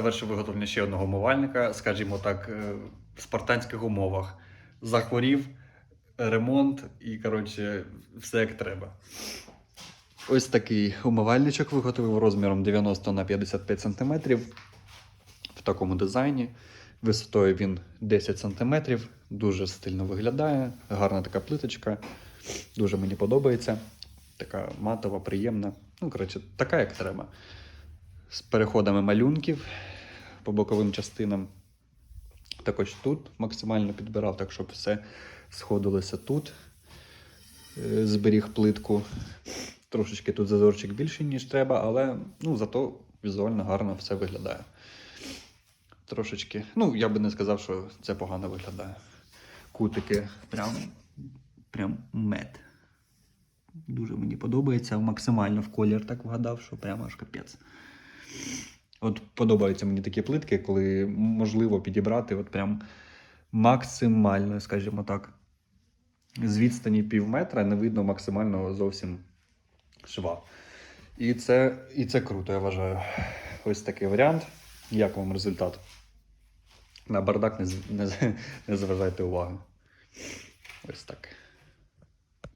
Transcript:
Завершив виготовлення ще одного умивальника, скажімо так, е, в спартанських умовах. Захворів, ремонт і, коротше, все як треба. Ось такий умивальничок виготовив розміром 90 на 55 см. В такому дизайні. Висотою він 10 см. Дуже стильно виглядає. Гарна така плиточка. Дуже мені подобається. Така матова, приємна. Ну, коротше, така, як треба. З переходами малюнків по боковим частинам. Також тут максимально підбирав, так щоб все сходилося тут. Е, Зберіг плитку. Трошечки тут зазорчик більший, ніж треба, але ну, зато візуально гарно все виглядає. Трошечки. Ну, я би не сказав, що це погано виглядає. Кутики прям, прям мед. Дуже мені подобається. Максимально в колір так вгадав, що прямо аж капець. От подобаються мені такі плитки, коли можливо підібрати от прям максимально, скажімо так. З відстані пів метра не видно максимального зовсім шва. І це, і це круто, я вважаю. Ось такий варіант. Як вам результат? На бардак не, не, не зважайте увагу. Ось так.